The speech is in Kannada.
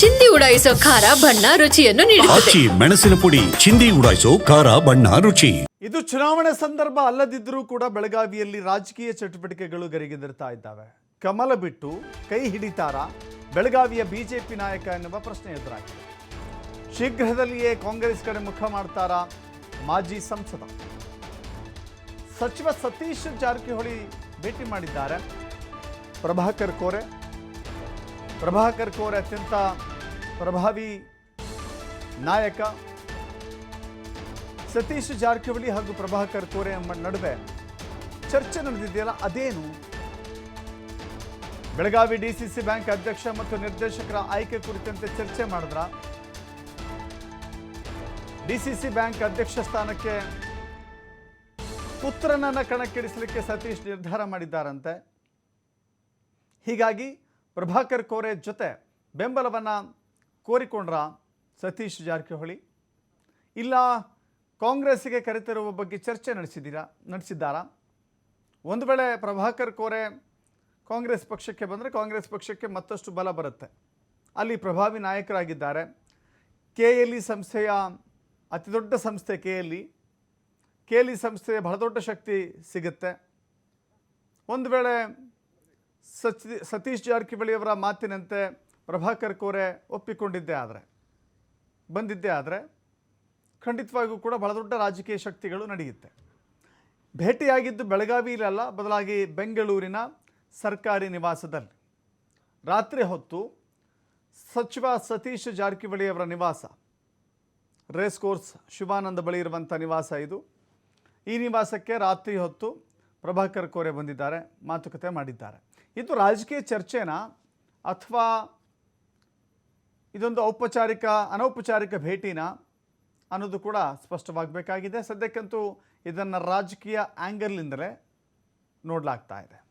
ಚಿಂದಿ ಉಡಾಯಿಸೋ ಖಾರ ಬಣ್ಣ ರುಚಿಯನ್ನು ನೀಡುತ್ತದೆ. ಆಚಿ ಮೆಣಸಿನ ಪುಡಿ ಚಿಂದಿ ಉಡಾಯಿಸೋ ಖಾರ ಬಣ್ಣ ರುಚಿ. ಇದು ಚುನಾವಣೆ ಸಂದರ್ಭ ಅಲ್ಲದಿದ್ದರೂ ಕೂಡ ಬೆಳಗಾವಿಯಲ್ಲಿ ರಾಜಕೀಯ ಚಟುವಟಿಕೆಗಳು ಗರಿಗೆದರ್ತಾ ಇದ್ದಾವೆ. ಕಮಲ ಬಿಟ್ಟು ಕೈ ಹಿಡಿತಾರಾ ಬೆಳಗಾವಿಯ ಬಿಜೆಪಿ ನಾಯಕ ಎನ್ನುವ ಪ್ರಶ್ನೆ ಎದುರಾಗಿದೆ. ಶೀಘ್ರದಲ್ಲಿಯೇ ಕಾಂಗ್ರೆಸ್ ಕಡೆ ಮುಖ ಮಾಡ್ತಾರಾ ಮಾಜಿ ಸಂಸದ? ಸಚಿವ ಸತೀಶ್ ಜಾರಕಿಹೊಳಿ ಭೇಟಿ ಮಾಡಿದ್ದಾರೆ. ಪ್ರಭಾಕರ್ ಕೋರೆ. ಪ್ರಭಾಕರ್ ಕೋರೆ ಅತ್ಯಂತ ಪ್ರಭಾವಿ ನಾಯಕ ಸತೀಶ್ ಜಾರಕಿಹೊಳಿ ಹಾಗೂ ಪ್ರಭಾಕರ್ ಕೋರೆ ಎಂಬ ನಡುವೆ ಚರ್ಚೆ ನಡೆದಿದೆಯಲ್ಲ, ಅದೇನು? ಬೆಳಗಾವಿ ಡಿಸಿಸಿ ಬ್ಯಾಂಕ್ ಅಧ್ಯಕ್ಷ ಮತ್ತು ನಿರ್ದೇಶಕರ ಆಯ್ಕೆ ಕುರಿತಂತೆ ಚರ್ಚೆ ಮಾಡಿದ್ರ? ಡಿಸಿಸಿ ಬ್ಯಾಂಕ್ ಅಧ್ಯಕ್ಷ ಸ್ಥಾನಕ್ಕೆ ಪುತ್ರನನ್ನ ಕಣಕ್ಕಿಳಿಸಲಿಕ್ಕೆ ಸತೀಶ್ ನಿರ್ಧಾರ ಮಾಡಿದ್ದಾರಂತೆ. ಹೀಗಾಗಿ ಪ್ರಭಾಕರ್ ಕೋರೆ ಜೊತೆ ಬೆಂಬಲವನ್ನು ಕೋರಿಕೊಂಡ್ರ ಸತೀಶ್ ಜಾರಕಿಹೊಳಿ? ಇಲ್ಲ, ಕಾಂಗ್ರೆಸ್ಸಿಗೆ ಕರೆತರುವ ಬಗ್ಗೆ ಚರ್ಚೆ ನಡೆಸಿದ್ದೀರಾ, ನಡೆಸಿದ್ದಾರಾ? ಒಂದು ವೇಳೆ ಪ್ರಭಾಕರ್ ಕೋರೆ ಕಾಂಗ್ರೆಸ್ ಪಕ್ಷಕ್ಕೆ ಬಂದರೆ ಕಾಂಗ್ರೆಸ್ ಪಕ್ಷಕ್ಕೆ ಮತ್ತಷ್ಟು ಬಲ ಬರುತ್ತೆ. ಅಲ್ಲಿ ಪ್ರಭಾವಿ ನಾಯಕರಾಗಿದ್ದಾರೆ. ಕೆ ಎಲ್ ಇ ಸಂಸ್ಥೆಯ ಅತಿದೊಡ್ಡ ಸಂಸ್ಥೆ K L E K L E ಸಂಸ್ಥೆಯ ಬಹಳ ದೊಡ್ಡ ಶಕ್ತಿ ಸಿಗುತ್ತೆ. ಒಂದು ವೇಳೆ ಸಚಿ ಸತೀಶ್ ಜಾರಕಿಹೊಳಿಯವರ ಮಾತಿನಂತೆ ಪ್ರಭಾಕರ್ ಕೋರೆ ಒಪ್ಪಿಕೊಂಡಿದ್ದೇ ಆದರೆ, ಬಂದಿದ್ದೇ ಆದರೆ ಖಂಡಿತವಾಗಿಯೂ ಕೂಡ ಬಹಳ ದೊಡ್ಡ ರಾಜಕೀಯ ಶಕ್ತಿಗಳು ನಡೆಯುತ್ತೆ. ಭೇಟಿಯಾಗಿದ್ದು ಬೆಳಗಾವಿಯಲ್ಲ ಬದಲಾಗಿ ಬೆಂಗಳೂರಿನ ಸರ್ಕಾರಿ ನಿವಾಸದಲ್ಲಿ. ರಾತ್ರಿ ಹೊತ್ತು ಸಚಿವ ಸತೀಶ್ ಜಾರಕಿಹೊಳಿ ಅವರ ನಿವಾಸ, ರೇಸ್ ಕೋರ್ಸ್ ಶಿವಾನಂದ ಬಳಿ ಇರುವಂಥ ನಿವಾಸ ಇದು. ಈ ನಿವಾಸಕ್ಕೆ ರಾತ್ರಿ ಹೊತ್ತು ಪ್ರಭಾಕರ್ ಕೋರೆ ಬಂದಿದ್ದಾರೆ, ಮಾತುಕತೆ ಮಾಡಿದ್ದಾರೆ. ಇದು ರಾಜಕೀಯ ಚರ್ಚೆನಾ ಅಥವಾ ಇದೊಂದು ಔಪಚಾರಿಕ ಅನೌಪಚಾರಿಕ ಭೇಟಿನ ಅನ್ನೋದು ಕೂಡ ಸ್ಪಷ್ಟವಾಗಬೇಕಾಗಿದೆ. ಸದ್ಯಕ್ಕಂತೂ ಇದನ್ನು ರಾಜಕೀಯ ಆ್ಯಂಗಲ್ನಿಂದಲೇ ನೋಡಲಾಗ್ತಾ ಇದೆ.